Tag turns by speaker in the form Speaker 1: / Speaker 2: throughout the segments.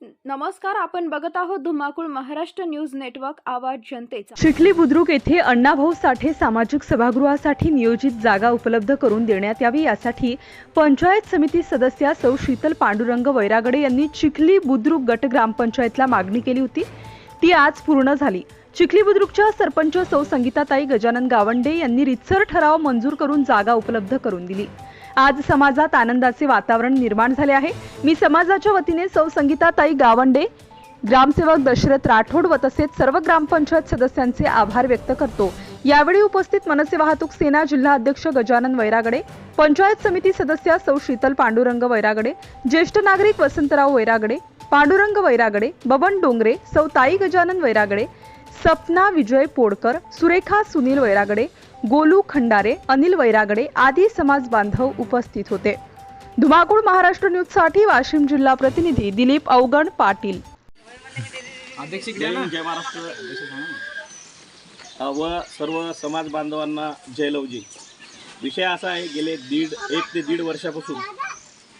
Speaker 1: नमस्कार आपण बघत आहोत धुमाकूळ महाराष्ट्र न्यूज नेटवर्क आवाज जनतेचा.
Speaker 2: चिखली बुद्रुक येथे अण्णाभाऊ साठे सामाजिक सभागृहासाठी नियोजित जागा उपलब्ध करून देण्यात यावी यासाठी पंचायत समिती सदस्या सौ शीतल पांडुरंग वैरागडे यांनी चिखली बुद्रुक गट ग्रामपंचायतला मागणी केली होती. ती आज पूर्ण झाली. चिखली बुद्रुकच्या सरपंच सौ संगीताताई गजानन गावंडे यांनी रितसर ठराव मंजूर करून जागा उपलब्ध करून दिली. आज समाजात आनंदाचे वातावरण निर्माण झाले आहे. मी समाजाच्या वतीने सौ संगीताताई गावंडे ग्रामसेवक दशरथ राठोड व तसेच सर्व ग्रामपंचायत सदस्यांचे आभार व्यक्त करतो. यावेळी उपस्थित मनसे वाहतूक सेना जिल्हा अध्यक्ष गजानन वैरागडे पंचायत समिती सदस्या सौ शीतल पांडुरंग वैरागडे ज्येष्ठ नागरिक वसंतराव वैरागडे पांडुरंग वैरागडे बबन डोंगरे सौ ताई गजानन वैरागडे सपना विजय पोडकर सुरेखा सुनील वैरागडे गोलू खंडारे अनिल वैरागडे आदी समाज बांधव उपस्थित होते. धुमाकूळ महाराष्ट्र न्यूजसाठी वाशिम जिल्हा प्रतिनिधी दिलीप अवगण पाटील.
Speaker 3: जय महाराष्ट्र. व सर्व समाज बांधवांना जय लवजी. विषय असा आहे गेले दीड एक ते दीड वर्षापासून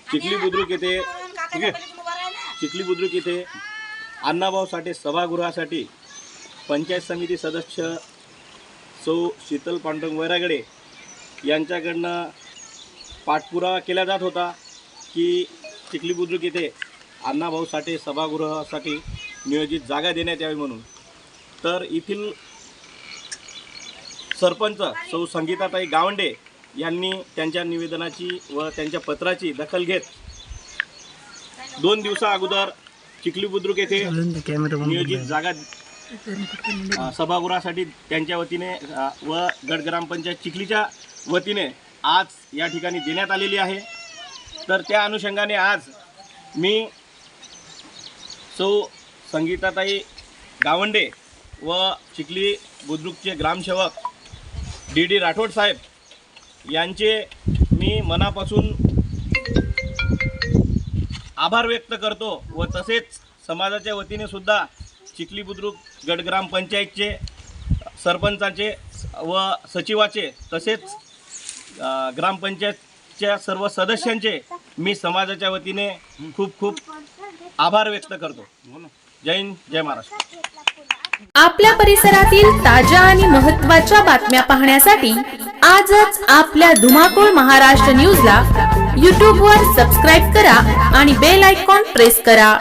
Speaker 3: चिखली बुद्रुक येथे ठीक आहे? चिखली बुद्रुक येथे अण्णाभाऊ साठे सभागृहासाठी पंचायत समिती सदस्य सौ शीतल पांडुरंग वैरागडे यांच्याकडनं पाठपुरावा केला जात होता की चिखली बुद्रुक येथे अण्णाभाऊ साठे सभागृहासाठी नियोजित जागा देण्यात यावी म्हणून. तर येथील सरपंच सौ संगीताताई गावंडे यांनी त्यांच्या निवेदनाची व त्यांच्या पत्राची दखल घेत दोन दिवसा अगोदर चिखली बुद्रुक येथे नियोजित जागा सभागृहासाठी त्यांच्या वतीने व गट ग्रामपंचायत चिखलीच्या वतीने आज या ठिकाणी देण्यात आलेली आहे. तर त्या अनुषंगाने आज मी सौ संगीताताई गावंडे व चिखली बुद्रुकचे ग्रामसेवक डी डी राठोड साहेब यांचे मी मनापासून आभार व्यक्त करतो व तसेच समाजाच्या वतीने सुद्धा चिखली बुद्रुक गट ग्रामपंचायतचे सरपंचाचे व सचिवाचे तसेच ग्रामपंचायतच्या सर्व सदस्यांचे मी समाजाच्या वतीने खूप खूप आभार व्यक्त करतो. जय हिंद जय महाराष्ट्र.
Speaker 4: आपल्या परिसरातील ताज्या आणि महत्त्वाच्या बातम्या पाहण्यासाठी आजच आपल्या धुमाकूळ महाराष्ट्र न्यूजला यूट्यूबवर सबस्क्राईब करा आणि बेल आयकॉन प्रेस करा.